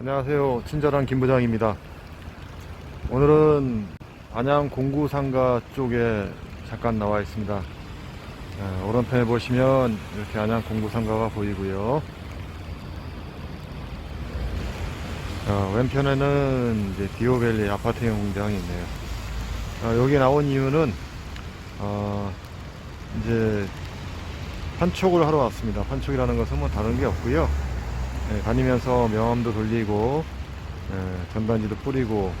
안녕하세요. 친절한 김 부장입니다. 오늘은 안양 공구상가 쪽에 잠깐 나와 있습니다. 예, 오른편에 보시면 이렇게 안양 공구상가가 보이고요. 어, 왼편에는 이제 디오밸리 아파트형 공장이 있네요. 어, 여기 나온 이유는 어, 이제 판촉을 하러 왔습니다. 판촉이라는 것은 뭐 다른 게 없고요. 예, 다니면서 명함도 돌리고 예, 전단지도 뿌리고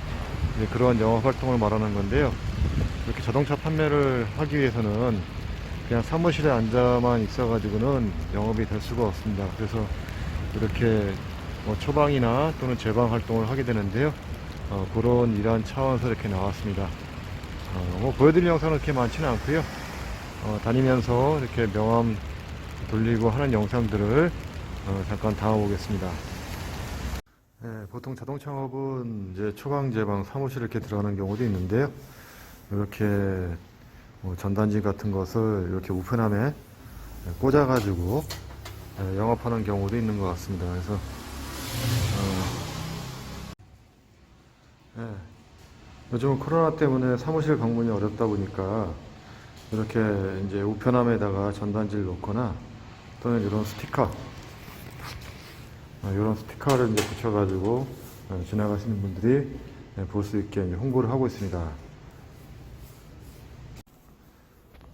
이제 그런 영업 활동을 말하는 건데요. 이렇게 자동차 판매를 하기 위해서는 그냥 사무실에 앉아만 있어가지고는 영업이 될 수가 없습니다. 그래서 이렇게 뭐 초방이나 또는 재방 활동을 하게 되는데요. 어, 그런 이러한 차원에서 이렇게 나왔습니다. 어, 뭐 보여드릴 영상은 그렇게 많지는 않고요. 어, 다니면서 이렇게 명함 돌리고 하는 영상들을 어, 잠깐 담아보겠습니다. 네, 보통 자동차 업은 이제 초방 제방 사무실 이렇게 들어가는 경우도 있는데요. 이렇게 뭐 전단지 같은 것을 이렇게 우편함에 꽂아가지고 예, 영업하는 경우도 있는 것 같습니다. 그래서 어, 예, 요즘 코로나 때문에 사무실 방문이 어렵다 보니까 이렇게 이제 우편함에다가 전단지를 놓거나 또는 이런 스티커 이런 스티커를 이제 붙여가지고 어, 지나가시는 분들이 볼 수 있게 홍보를 하고 있습니다.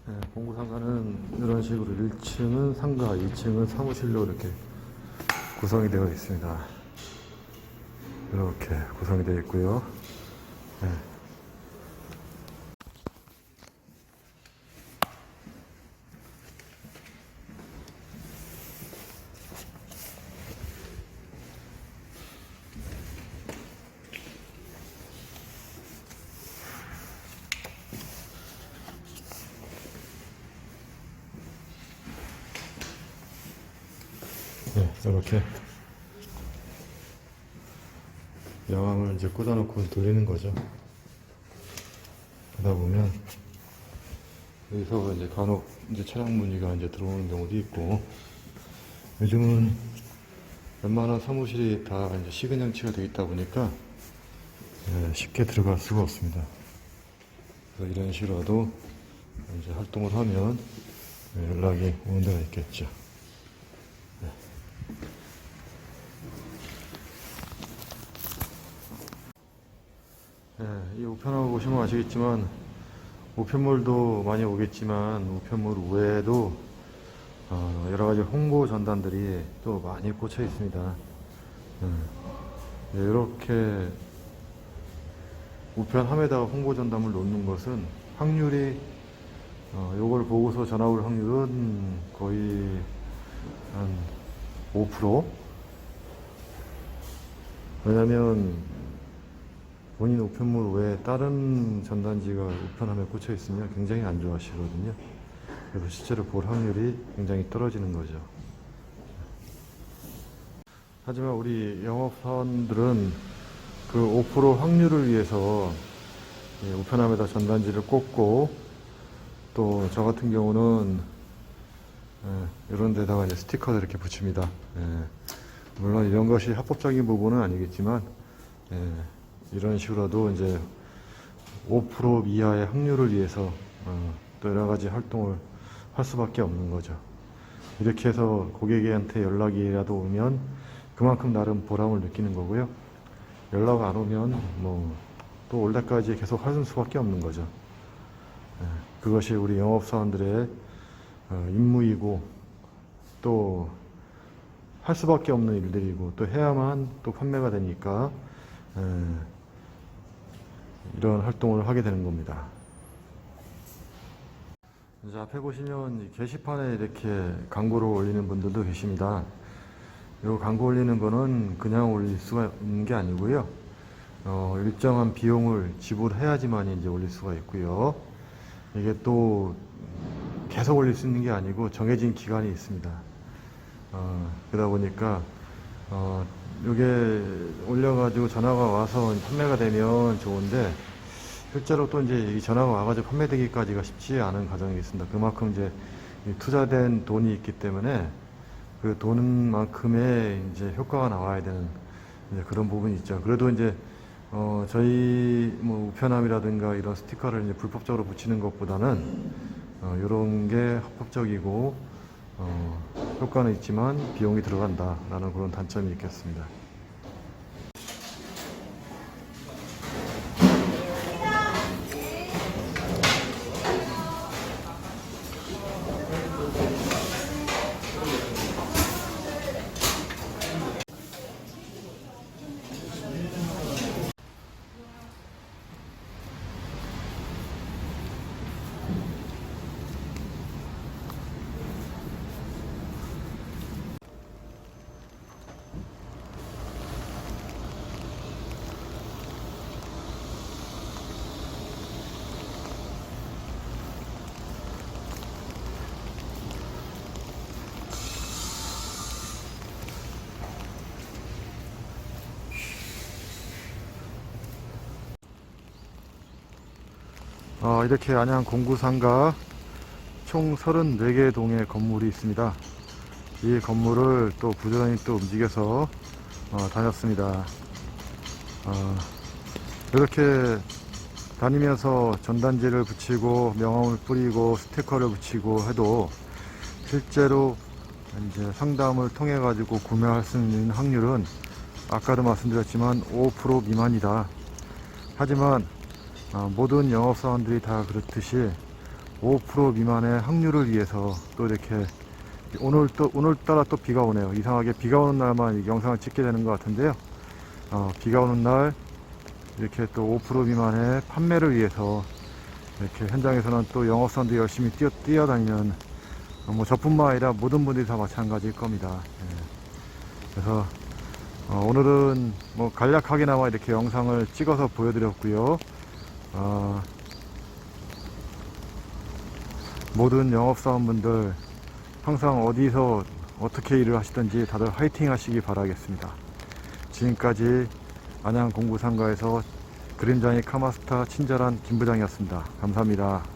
네, 공구 상가는 이런 식으로 1층은 상가, 2층은 사무실로 이렇게 구성이 되어 있습니다. 이렇게 구성이 되어 있고요. 이렇게 여왕을 이제 꽂아놓고 돌리는 거죠. 그러다 보면 여기서 이제 간혹 이제 차량 문의가 이제 들어오는 경우도 있고 요즘은 웬만한 사무실이 다 이제 시근장치가 되어 있다 보니까 예, 쉽게 들어갈 수가 없습니다. 그래서 이런 식으로도 이제 활동을 하면 연락이 오는 데가 있겠죠. 예, 이 우편함 보시면 아시겠지만 우편물도 많이 오겠지만 우편물 외에도 어, 여러 가지 홍보 전단들이 또 많이 꽂혀 있습니다. 예, 이렇게 우편함에다가 홍보 전단을 놓는 것은 확률이 어, 요걸 보고서 전화 올 확률은 거의 한 5% 왜냐면 본인 우편물 외에 다른 전단지가 우편함에 꽂혀 있으면 굉장히 안 좋아하시거든요. 그래서 실제로 볼 확률이 굉장히 떨어지는 거죠. 하지만 우리 영업사원들은 그 5% 확률을 위해서 예, 우편함에다 전단지를 꽂고 또 저 같은 경우는 예, 이런 데다가 이제 스티커를 이렇게 붙입니다. 예, 물론 이런 것이 합법적인 부분은 아니겠지만 예, 이런 식으로도 이제 5% 이하의 확률을 위해서 어, 또 여러 가지 활동을 할 수밖에 없는 거죠. 이렇게 해서 고객한테 연락이라도 오면 그만큼 나름 보람을 느끼는 거고요. 연락 안 오면 뭐 또 올 때까지 계속 하는 수밖에 없는 거죠. 예, 그것이 우리 영업사원들의 어, 임무이고 또 할 수밖에 없는 일들이고 또 해야만 또 판매가 되니까 에, 이런 활동을 하게 되는 겁니다. 이제 앞에 보시면 이 게시판에 이렇게 광고를 올리는 분들도 계십니다. 이 광고 올리는 거는 그냥 올릴 수가 있는 게 아니고요. 어, 일정한 비용을 지불해야지만 이제 올릴 수가 있고요. 이게 또 계속 올릴 수 있는 게 아니고 정해진 기간이 있습니다. 어, 그러다 보니까 어, 이게 올려가지고 전화가 와서 판매가 되면 좋은데 실제로 또 이제 이 전화가 와가지고 판매되기까지가 쉽지 않은 과정이 있습니다. 그만큼 이제 이 투자된 돈이 있기 때문에 그 돈만큼의 이제 효과가 나와야 되는 그런 부분이 있죠. 그래도 이제 어, 저희 뭐 우편함이라든가 이런 스티커를 이제 불법적으로 붙이는 것보다는 어, 이런 게 합법적이고 어, 효과는 있지만 비용이 들어간다라는 그런 단점이 있겠습니다. 어, 이렇게 안양 공구상가 총 34개 동의 건물이 있습니다. 이 건물을 또 부지런히 또 움직여서 어, 다녔습니다. 어, 이렇게 다니면서 전단지를 붙이고 명함을 뿌리고 스티커를 붙이고 해도 실제로 이제 상담을 통해 가지고 구매할 수 있는 확률은 아까도 말씀드렸지만 5% 미만이다. 하지만 어, 모든 영업사원들이 다 그렇듯이 5% 미만의 확률을 위해서 또 이렇게 오늘 또 오늘따라 또 비가 오네요. 이상하게 비가 오는 날만 이 영상을 찍게 되는 것 같은데요. 어, 비가 오는 날 이렇게 또 5% 미만의 판매를 위해서 이렇게 현장에서는 또 영업사원들이 열심히 뛰어, 뛰어다니는 어, 뭐 저뿐만 아니라 모든 분들이 다 마찬가지일 겁니다. 예. 그래서 어, 오늘은 뭐 간략하게나마 이렇게 영상을 찍어서 보여드렸고요. 어, 모든 영업사원분들 항상 어디서 어떻게 일을 하시든지 다들 화이팅 하시기 바라겠습니다. 지금까지 안양 공구상가에서 그림장의 카마스타 친절한 김부장이었습니다. 감사합니다.